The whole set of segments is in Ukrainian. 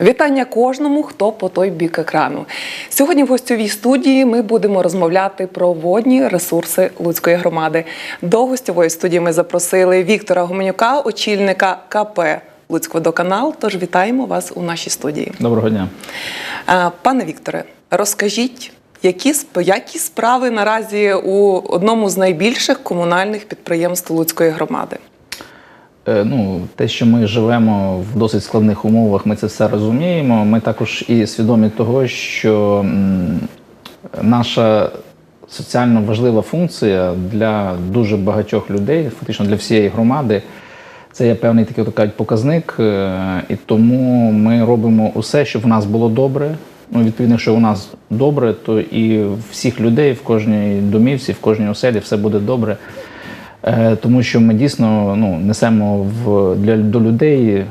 Вітання кожному, хто по той бік екрану. Сьогодні в гостьовій студії ми будемо розмовляти про водні ресурси Луцької громади. До гостьової студії ми запросили Віктора Гуменюка, очільника КП Луцькводоканал. Тож вітаємо вас у нашій студії. Доброго дня. Пане Вікторе, розкажіть, які, які справи наразі у одному з найбільших комунальних підприємств Луцької громади? Е, Ну, те, що ми живемо в досить складних умовах, ми це все розуміємо. Ми також і свідомі того, що наша соціально важлива функція для дуже багатьох людей, фактично для всієї громади, це є певний такий от кажуть, показник. е, І тому ми робимо усе, щоб в нас було добре. Ну, відповідно, якщо у нас добре, то і всіх людей, в кожній домівці, в кожній оселі все буде добре. Е, Тому що ми дійсно ну, несемо в, для, до людей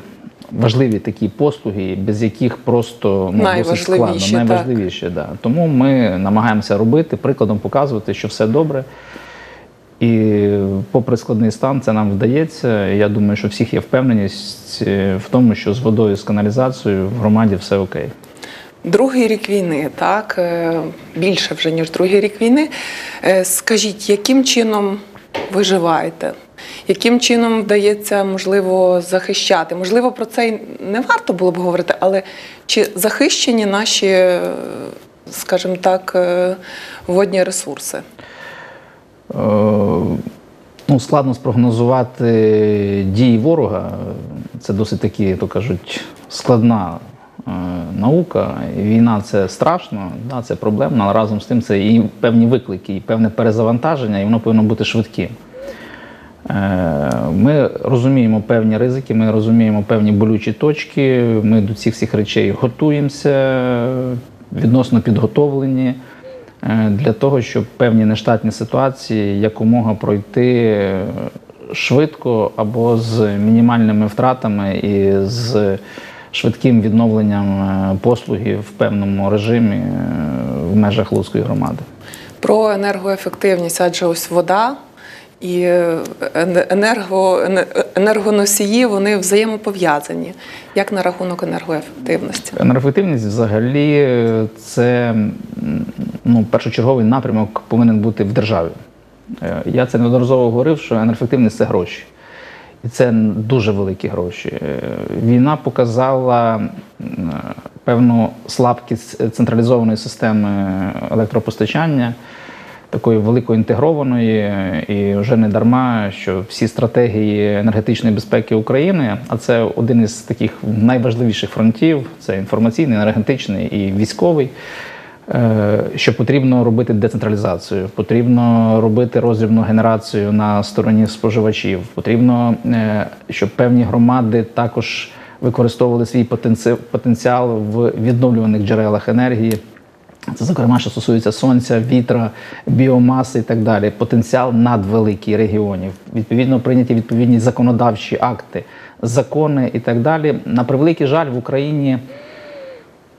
важливі такі послуги, без яких просто ну, досить складно. Найважливіші, так. Найважливіше, да. Тому ми намагаємося робити, прикладом показувати, що все добре. І попри складний стан, це нам вдається. Я думаю, що всіх є впевненість е, в тому, що з водою, з каналізацією в громаді все окей. Другий рік війни, так е, більше вже ніж другий рік війни. Скажіть, яким чином виживаєте? Яким чином вдається можливо захищати? Можливо, про це й не варто було б говорити, але чи захищені наші, е, скажімо так, е, водні ресурси? Е, Ну, складно спрогнозувати дії ворога. Це досить таки, як то кажуть, складна наука. Війна це страшно, да, це проблемно, але разом з тим це і певні виклики, і певне перезавантаження, і воно повинно бути швидким. Е, Ми розуміємо певні ризики, ми розуміємо певні болючі точки. Ми до цих всіх речей готуємося, відносно підготовлені е, для того, щоб певні нештатні ситуації якомога пройти е, швидко або з мінімальними втратами і з швидким відновленням е, послуги в певному режимі е, в межах Луцької громади. Про енергоефективність, адже ось вода і е, енерго, енергоносії вони взаємопов'язані. Як на рахунок енергоефективності? Енергоефективність взагалі це ну, першочерговий напрямок повинен бути в державі. Я це неодноразово говорив, що енергоефективність це гроші. І це дуже великі гроші. Е, Війна показала е, певну слабкість централізованої системи електропостачання, такої великої інтегрованої, і вже не дарма, що всі стратегії енергетичної безпеки України, а це один із таких найважливіших фронтів: це інформаційний, енергетичний і військовий. Е, Що потрібно робити децентралізацію, потрібно робити роздрібну генерацію на стороні споживачів. Потрібно, е, щоб певні громади також використовували свій потенціал в відновлюваних джерелах енергії. Це, зокрема, що стосується сонця, вітра, біомаси і так далі. Потенціал надвеликий регіонів. Відповідно, прийняті відповідні законодавчі акти, закони і так далі. На превеликий жаль, в Україні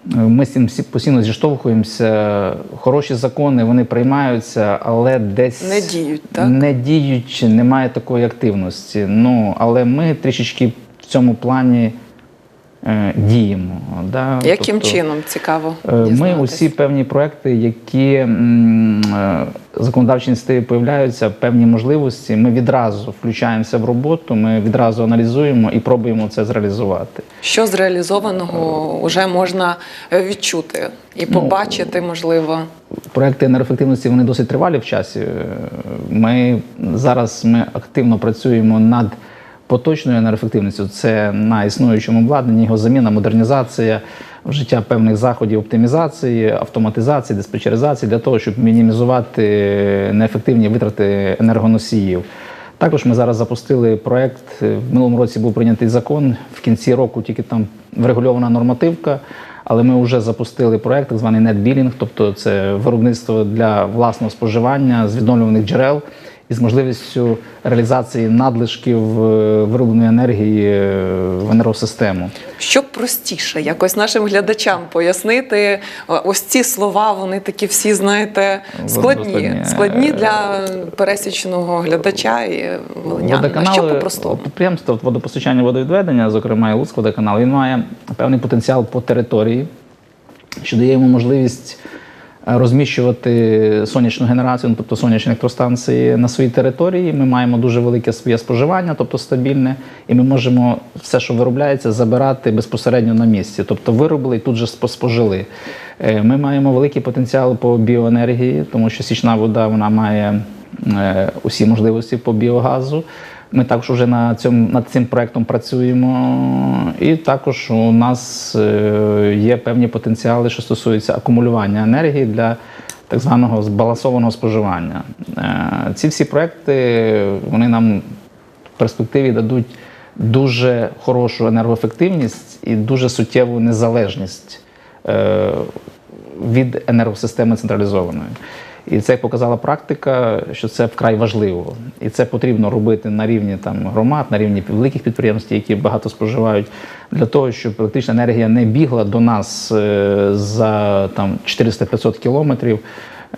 ми з цим постійно зіштовхуємося. Хороші закони вони приймаються, але десь Не діють, так? не діють, немає такої активності. Ну але ми трішечки в цьому плані е, діємо. Да? Яким Тобто, чином цікаво? Е, Ми усі певні проекти, які е, законодавчі ініціативи появляються, певні можливості. Ми відразу включаємося в роботу, ми відразу аналізуємо і пробуємо це зреалізувати. Що з реалізованого вже можна е, відчути і Ну, побачити, можливо. Проекти енергоефективності вони досить тривалі в часі. Е, Ми зараз ми активно працюємо над поточною енергоефективністю. Це на існуючому обладнанні, його заміна, модернізація, вжиття певних заходів оптимізації, автоматизації, диспетчеризації для того, щоб мінімізувати неефективні витрати енергоносіїв. Також ми зараз запустили проект. В минулому році був прийнятий закон. В кінці року тільки там врегульована нормативка. Але ми вже запустили проект, так званий NetBilling, тобто це виробництво для власного споживання з відновлюваних джерел. Із можливістю реалізації надлишків е, виробленої енергії е, в енергосистему. Щоб простіше якось нашим глядачам пояснити, е, ось ці слова, вони такі всі, знаєте, складні, Складні. складні для пересічного глядача і волинянина. Що по-простому? підприємство водопостачання водовідведення, зокрема і Луцькводоканал, він має певний потенціал по території, що дає йому можливість е, розміщувати сонячну генерацію, ну, тобто сонячні електростанції на своїй території. Ми маємо дуже велике своє споживання, тобто стабільне, і ми можемо все, що виробляється, забирати безпосередньо на місці. Тобто виробили і тут же спожили. Е, Ми маємо великий потенціал по біоенергії, тому що січна вода вона має е, усі можливості по біогазу. Ми також вже на цьому над цим проектом працюємо. І також у нас е, є певні потенціали, що стосуються акумулювання енергії для так званого збалансованого споживання. Е, Ці всі проекти вони нам в перспективі дадуть дуже хорошу енергоефективність і дуже суттєву незалежність е, від енергосистеми централізованої. І це показала практика, що це вкрай важливо. І це потрібно робити на рівні там, громад, на рівні великих підприємств, які багато споживають, для того, щоб електрична енергія не бігла до нас е, за там, 400-500 кілометрів,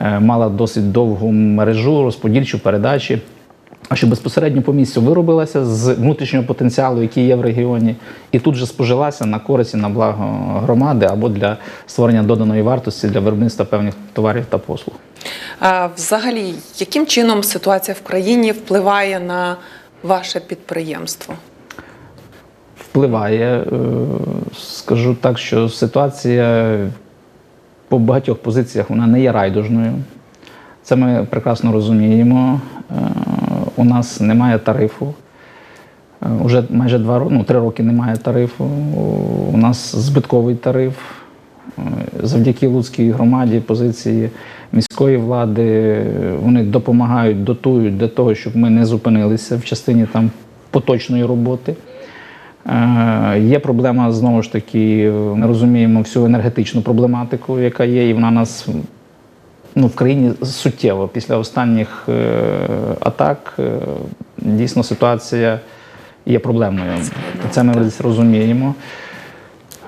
е, мала досить довгу мережу, розподільчу передачі. А що безпосередньо по місцю виробилася з внутрішнього потенціалу, який є в регіоні, і тут же спожилася на користь і на благо громади або для створення доданої вартості для виробництва певних товарів та послуг. А взагалі, яким чином ситуація в країні впливає на ваше підприємство? Впливає, е, скажу так, що ситуація по багатьох позиціях вона не є райдужною. Це ми прекрасно розуміємо. У нас немає тарифу. Е, Уже майже два ну, три роки немає тарифу. У нас збитковий тариф. Е, Завдяки Луцькій громаді, позиції міської влади, вони допомагають, дотують для того, щоб ми не зупинилися в частині там поточної роботи. Е, Є проблема знову ж таки, ми розуміємо всю енергетичну проблематику, яка є, і вона нас ну, в країні суттєво після останніх е, атак е, дійсно ситуація є проблемною. Це ми десь розуміємо.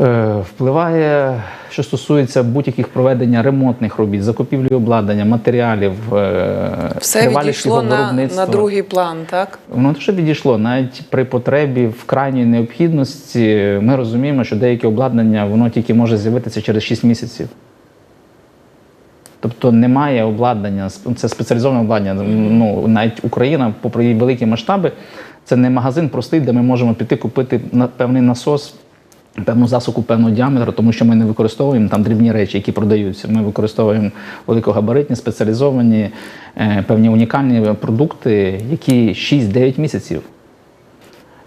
Е, Впливає, що стосується будь-яких проведення ремонтних робіт, закупівлі обладнання, матеріалів, е, Все відійшло на, на другий план, так? Воно не те, що відійшло, навіть при потребі в крайній необхідності ми розуміємо, що деяке обладнання воно тільки може з'явитися через 6 місяців. Тобто немає обладнання, це спеціалізоване обладнання. Ну, навіть Україна, попри її великі масштаби, це не магазин простий, де ми можемо піти купити певний насос, певну засуку певного діаметру, тому що ми не використовуємо там дрібні речі, які продаються. Ми використовуємо великогабаритні, спеціалізовані, е, певні унікальні продукти, які 6-9 місяців.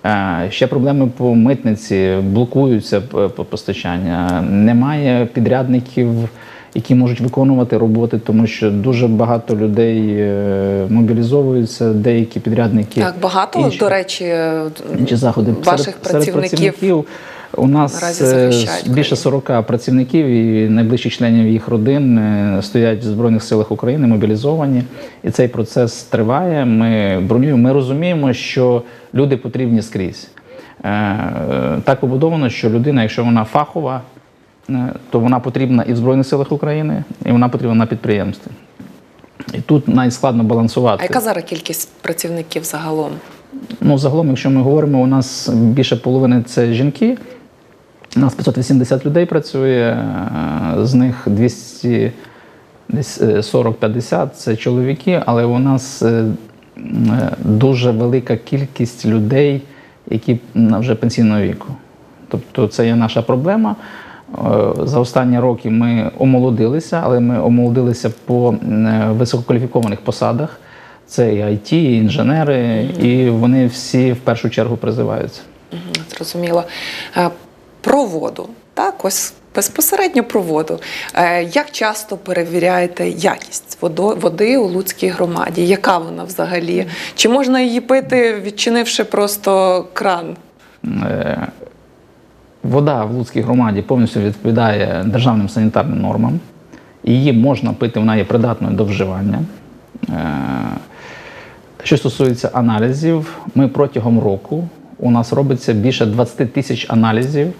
Е, Ще проблеми по митниці, блокуються постачання. Немає підрядників, які можуть виконувати роботи, тому що дуже багато людей е, мобілізовуються, деякі підрядники. Так, багато, інші- до речі, інші заходи ваших серед, працівників. серед працівників. У нас е, більше країну. 40 працівників і найближчих членів їх родин е, стоять в Збройних силах України, мобілізовані. І цей процес триває. Ми бронюємо. Ми розуміємо, що люди потрібні скрізь. Е, е, Так побудовано, що людина, якщо вона фахова, е, то вона потрібна і в Збройних силах України, і вона потрібна на підприємстві. І тут навіть складно балансувати. А яка зараз кількість працівників загалом? Ну, загалом, якщо ми говоримо, у нас більше половини це жінки. У нас 580 людей працює, е, з них 200, десь е, 40-50 це чоловіки, але у нас е, е, дуже велика кількість людей, які вже пенсійного віку. Тобто це є наша проблема. Е, За останні роки ми омолодилися, але ми омолодилися по е, висококваліфікованих посадах. Це і IT, і інженери, і вони всі в першу чергу призиваються. Зрозуміло. Е, Про воду. Так, ось безпосередньо про воду. Як часто перевіряєте якість води у Луцькій громаді? Яка вона взагалі? Чи можна її пити, відчинивши просто кран? Вода в Луцькій громаді повністю відповідає державним санітарним нормам. Її можна пити, вона є придатною до вживання. Е, Що стосується аналізів, ми протягом року у нас робиться більше 20 тисяч аналізів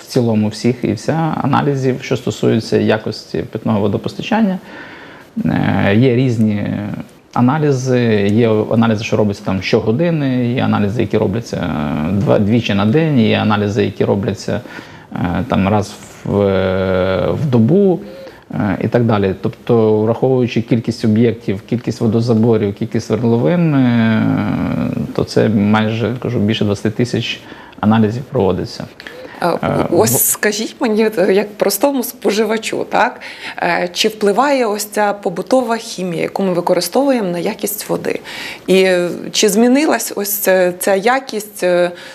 в цілому всіх і вся аналізів, що стосується якості питного водопостачання. Е, Є різні аналізи, є аналізи, що робляться там щогодини, є аналізи, які робляться е, двічі на день, є аналізи, які робляться е, там раз в, е, в добу. І так далі. Тобто, враховуючи кількість об'єктів, кількість водозаборів, кількість свердловин, то це майже кажу, більше 20 тисяч аналізів проводиться. Е, Е, Ось скажіть мені, е, як простому споживачу, так чи впливає ось ця побутова хімія, яку ми використовуємо на якість води? І чи змінилась ось ця, ця якість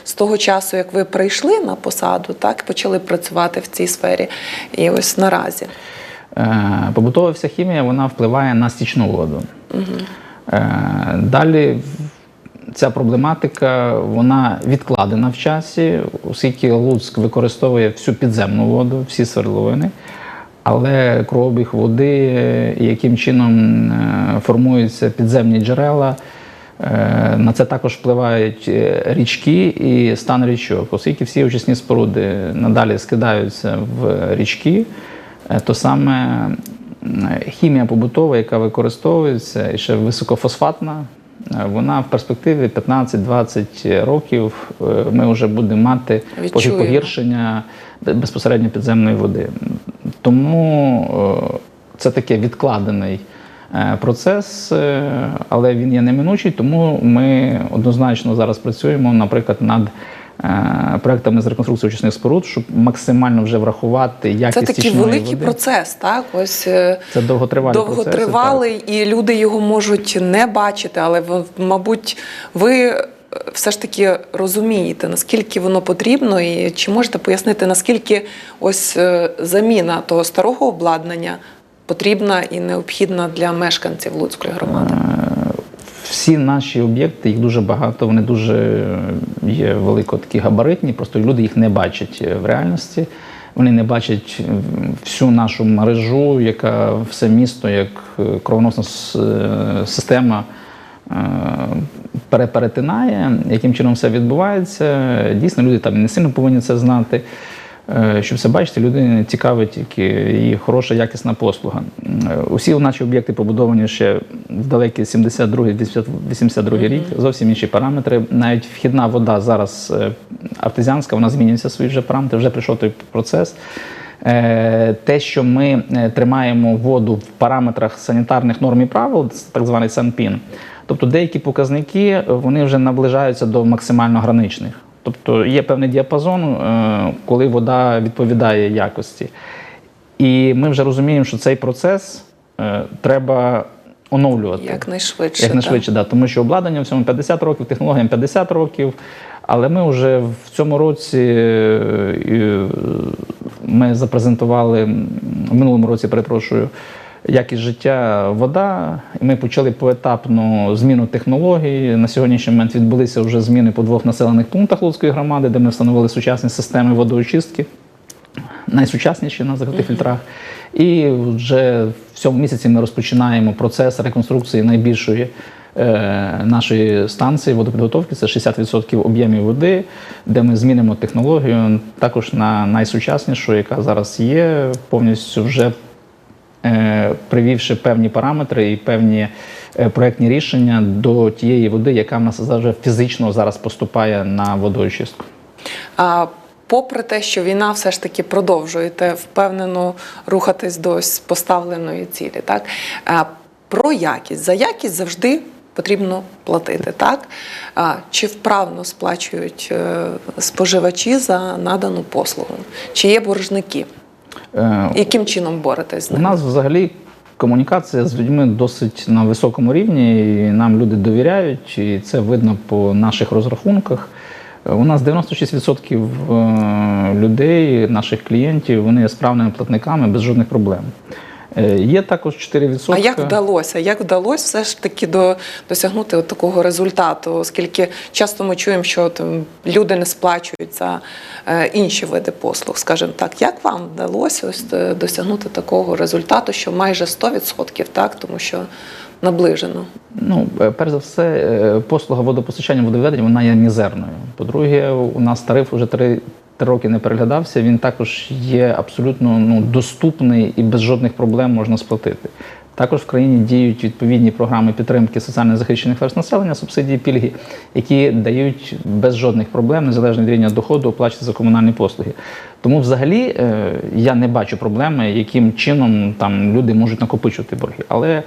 з того часу, як ви прийшли на посаду, так почали працювати в цій сфері? І ось наразі. Побутова вся хімія вона впливає на стічну воду. Е, Далі ця проблематика вона відкладена в часі, оскільки Луцьк використовує всю підземну воду, всі свердловини. Але кровообіг води, яким чином е, формуються підземні джерела, е, на це також впливають е, річки і стан річок, оскільки всі очисні споруди надалі скидаються в річки, то саме хімія побутова, яка використовується, і ще високофосфатна, вона в перспективі 15-20 років е, ми вже будемо мати Відчуємо. погіршення безпосередньо підземної води. Тому е, це таке відкладений е, процес, е, але він є неминучий, тому ми однозначно зараз працюємо, наприклад, над е, проектами з реконструкції очисних споруд, щоб максимально вже врахувати якість Це такий великий води. процес, так? Ось е, Це довготривалі процеси, довготривалий, і люди його можуть не бачити, але мабуть, ви е, все ж таки розумієте, наскільки воно потрібно, і чи можете пояснити, наскільки ось е, заміна того старого обладнання потрібна і необхідна для мешканців Луцької громади? Всі наші об'єкти, їх дуже багато, вони дуже е, є велико такі габаритні, просто люди їх не бачать е, в реальності. Вони не бачать е, всю нашу мережу, яка все місто, як кровоносна система переперетинає, яким чином все відбувається. Дійсно, люди там не сильно повинні це знати. Е, Щоб це бачити, людині цікавить тільки її хороша, якісна послуга. Е, Усі наші об'єкти побудовані ще в далекий 72-82 рік, зовсім інші параметри. Навіть вхідна вода зараз е, артезіанська, вона змінюється свої вже параметри, вже прийшов той процес. Те, що ми тримаємо воду в параметрах санітарних норм і правил, так званий СанПін, тобто деякі показники вони вже наближаються до максимально граничних. Тобто є певний діапазон, е, коли вода відповідає якості. І ми вже розуміємо, що цей процес е, треба оновлювати. Якнайшвидше. Якнайшвидше, да, тому що обладнання в цьому 50 років, технологіям 50 років. Але ми вже в цьому році е, ми запрезентували в минулому році, перепрошую, якість життя вода. І ми почали поетапну зміну технологій. На сьогоднішній момент відбулися вже зміни по двох населених пунктах Луцької громади, де ми встановили сучасні системи водоочистки найсучасніші на закритих фільтрах. І вже в цьому місяці ми розпочинаємо процес реконструкції найбільшої е, нашої станції водопідготовки. Це 60% об'ємів води, де ми змінимо технологію також на найсучаснішу, яка зараз є, повністю вже привівши певні параметри і певні е, проектні рішення до тієї води, яка в нас зараз фізично зараз поступає на водоочистку. А попри те, що війна все ж таки продовжуєте впевнено рухатись до поставленої цілі, так про якість за якість завжди потрібно платити, так а, чи вправно сплачують е, споживачі за надану послугу? Чи є боржники? Е, Яким чином боретесь з У нас взагалі комунікація з людьми досить на високому рівні, і нам люди довіряють, і це видно по наших розрахунках. Е, У нас 96% е, людей, наших клієнтів, вони є справними платниками без жодних проблем. Е, Є також 4%. А як вдалося? Як вдалося все ж таки до, досягнути от такого результату? Оскільки часто ми чуємо, що от, люди не сплачують за е, інші види послуг, скажімо так. Як вам вдалося ось е, досягнути такого результату, що майже 100%, так? Тому що наближено? Ну, е, перш за все, послуга водопостачання водовідведення вона є мізерною. По-друге, у нас тариф вже три, три роки не переглядався. Він також є абсолютно ну, доступний і без жодних проблем можна сплатити. Також в країні діють відповідні програми підтримки соціально захищених верст населення, субсидії, пільги, які дають без жодних проблем, незалежно від рівня доходу, оплачувати за комунальні послуги. Тому, взагалі, е, я не бачу проблеми, яким чином там люди можуть накопичувати борги. Але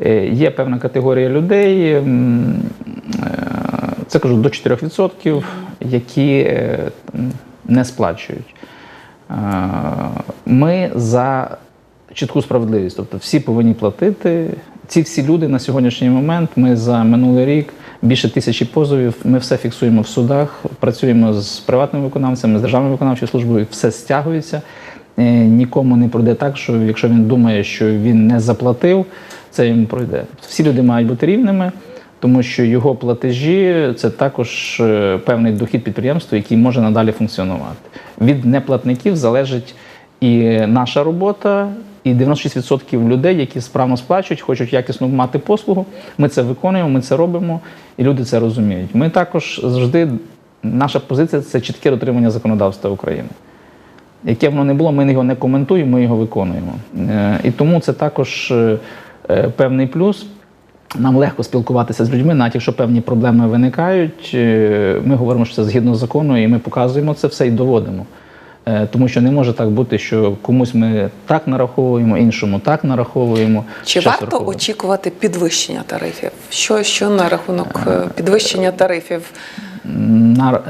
е, є певна категорія людей, е, це кажу до 4%, які не сплачують. Е, Ми за чітку справедливість, тобто всі повинні платити. Ці всі люди на сьогоднішній момент. Ми за минулий рік більше тисячі позовів. Ми все фіксуємо в судах, працюємо з приватними виконавцями, з державною виконавчою службою, все стягується. Е, Нікому не пройде так, що якщо він думає, що він не заплатив, це йому пройде. Всі люди мають бути рівними, тому що його платежі це також е, певний дохід підприємства, який може надалі функціонувати. Від неплатників залежить і наша робота, і 96% людей, які справно сплачують, хочуть якісно мати послугу. Ми це виконуємо, ми це робимо, і люди це розуміють. Ми також завжди, наша позиція це чітке дотримання законодавства України. Яке воно не було, ми його не коментуємо, ми його виконуємо. Е, І тому це також е, певний плюс. Нам легко спілкуватися з людьми, навіть якщо певні проблеми виникають. е, Ми говоримо, що це згідно закону, і ми показуємо це все і доводимо. Е, Тому що не може так бути, що комусь ми так нараховуємо, іншому так нараховуємо. Чи щось варто враховуємо. очікувати підвищення тарифів? Що, що на рахунок е, підвищення тарифів? на,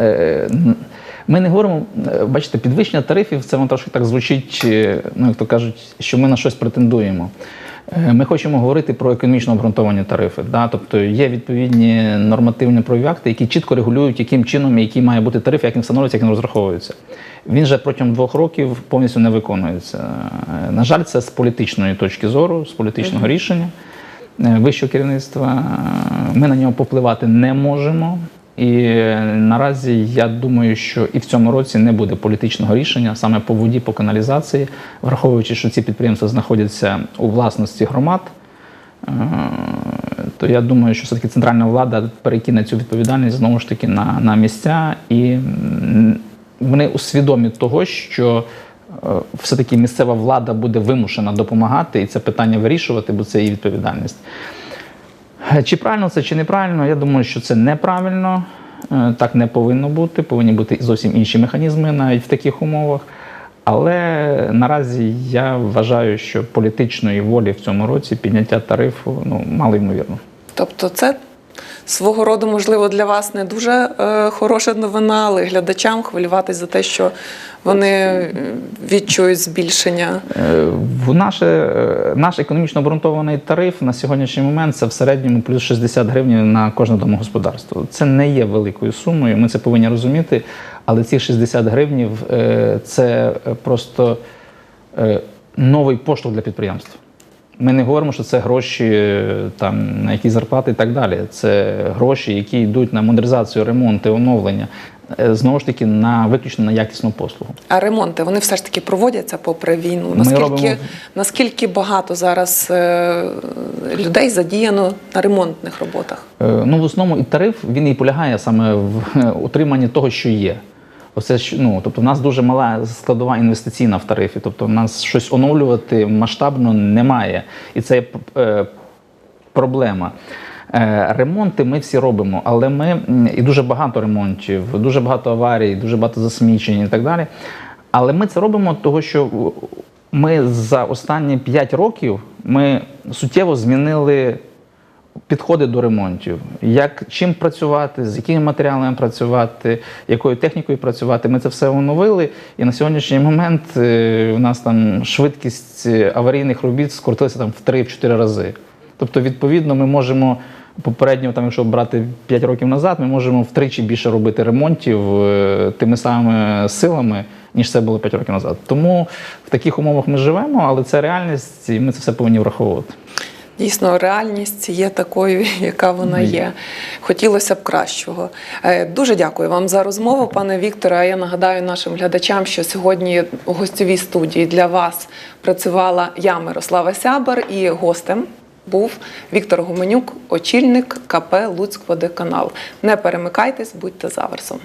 ми не говоримо, бачите, підвищення тарифів, це воно трошки так звучить, ну як то кажуть, що ми на щось претендуємо. Е, Ми хочемо говорити про економічно обґрунтовані тарифи. Да? Тобто є відповідні нормативні правові акти, які чітко регулюють, яким чином і який має бути тариф, як він встановлюється, як він розраховується. Він же протягом двох років повністю не виконується. Е, На жаль, це з політичної точки зору, з політичного рішення е, вищого керівництва. Ми на нього попливати не можемо. І наразі я думаю, що і в цьому році не буде політичного рішення саме по воді, по каналізації, враховуючи, що ці підприємства знаходяться у власності громад. е, То я думаю, що все-таки центральна влада перекине цю відповідальність знову ж таки на, на місця, і вони усвідомі того, що е, все-таки місцева влада буде вимушена допомагати і це питання вирішувати, бо це її відповідальність. Е, Чи правильно це, чи неправильно? Я думаю, що це неправильно. Е, Так не повинно бути. Повинні бути зовсім інші механізми навіть в таких умовах. Але наразі я вважаю, що політичної волі в цьому році підняття тарифу ну, мало ймовірно. Тобто, це свого роду, можливо, для вас не дуже е, хороша новина, але глядачам хвилюватись за те, що вони е, відчують збільшення. Е, В наше, е, наш економічно обґрунтований тариф на сьогоднішній момент це в середньому плюс 60 гривень на кожне домогосподарство. Це не є великою сумою, ми це повинні розуміти. Але ці 60 гривень це просто е, новий поштовх для підприємств. Ми не говоримо, що це гроші е, там, на якісь зарплати і так далі. Це гроші, які йдуть на модернізацію, ремонт, і оновлення. Е, Знову ж таки, на виключно на якісну послугу. А ремонти вони все ж таки проводяться попри війну. Наскільки, робимо- наскільки багато зараз е, людей задіяно на ремонтних роботах? Е, Ну, в основному і тариф він і полягає саме в е, утриманні того, що є. Оце ну, тобто, в нас дуже мала складова інвестиційна в тарифі. Тобто, в нас щось оновлювати масштабно немає. І це е, проблема. Е, Ремонти ми всі робимо, але ми і дуже багато ремонтів, дуже багато аварій, дуже багато засмічень і так далі. Але ми це робимо того, що ми за останні 5 років ми суттєво змінили підходи до ремонтів, як чим працювати, з якими матеріалами працювати, якою технікою працювати. Ми це все оновили. І на сьогоднішній момент е, у нас там швидкість е, аварійних робіт скоротилася там в 3-4 рази. Тобто, відповідно, ми можемо попередньо, там, якщо брати 5 років назад, ми можемо втричі більше робити ремонтів е, тими самими силами, ніж це було 5 років назад. Тому в таких умовах ми живемо, але це реальність, і ми це все повинні враховувати. Дійсно, реальність є такою, яка вона є. Хотілося б кращого. Е, Дуже дякую вам за розмову, пане Вікторе. А я нагадаю нашим глядачам, що сьогодні у гостьовій студії для вас працювала я, Мирослава Сябер, і гостем був Віктор Гуменюк, очільник КП Луцькводоканал. Не перемикайтесь, будьте заверсом.